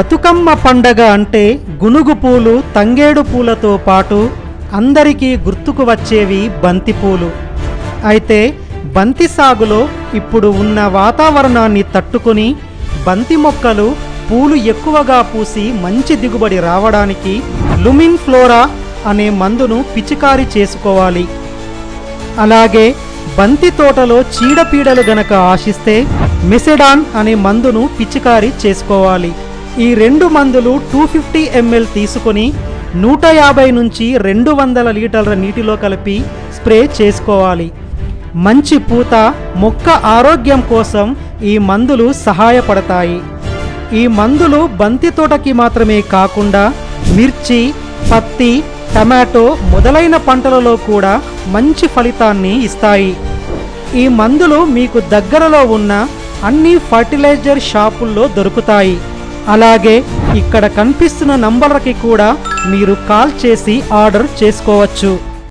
బతుకమ్మ పండగ అంటే గునుగు పూలు తంగేడు పూలతో పాటు అందరికీ గుర్తుకు వచ్చేవి బంతిపూలు అయితే బంతి సాగులో ఇప్పుడు ఉన్న వాతావరణాన్ని తట్టుకుని బంతి మొక్కలు పూలు ఎక్కువగా పూసి మంచి దిగుబడి రావడానికి లుమిన్ ఫ్లోరా అనే మందును పిచికారీ చేసుకోవాలి. అలాగే బంతి తోటలో చీడపీడలు గనక ఆశిస్తే మిసెడాన్ అనే మందును పిచికారీ చేసుకోవాలి. ఈ రెండు మందులు టూ ఫిఫ్టీ ఎంఎల్ తీసుకొని నూట యాభై నుంచి రెండు వందల లీటర్ల నీటిలో కలిపి స్ప్రే చేసుకోవాలి. మంచి పూత మొక్క ఆరోగ్యం కోసం ఈ మందులు సహాయపడతాయి. ఈ మందులు బంతి తోటకి మాత్రమే కాకుండా మిర్చి పత్తి టమాటో మొదలైన పంటలలో కూడా మంచి ఫలితాన్ని ఇస్తాయి. ఈ మందులు మీకు దగ్గరలో ఉన్న అన్ని ఫర్టిలైజర్ షాపుల్లో దొరుకుతాయి. అలాగే ఇక్కడ కనిపిస్తున్న నంబర్లకి కూడా మీరు కాల్ చేసి ఆర్డర్ చేసుకోవచ్చు.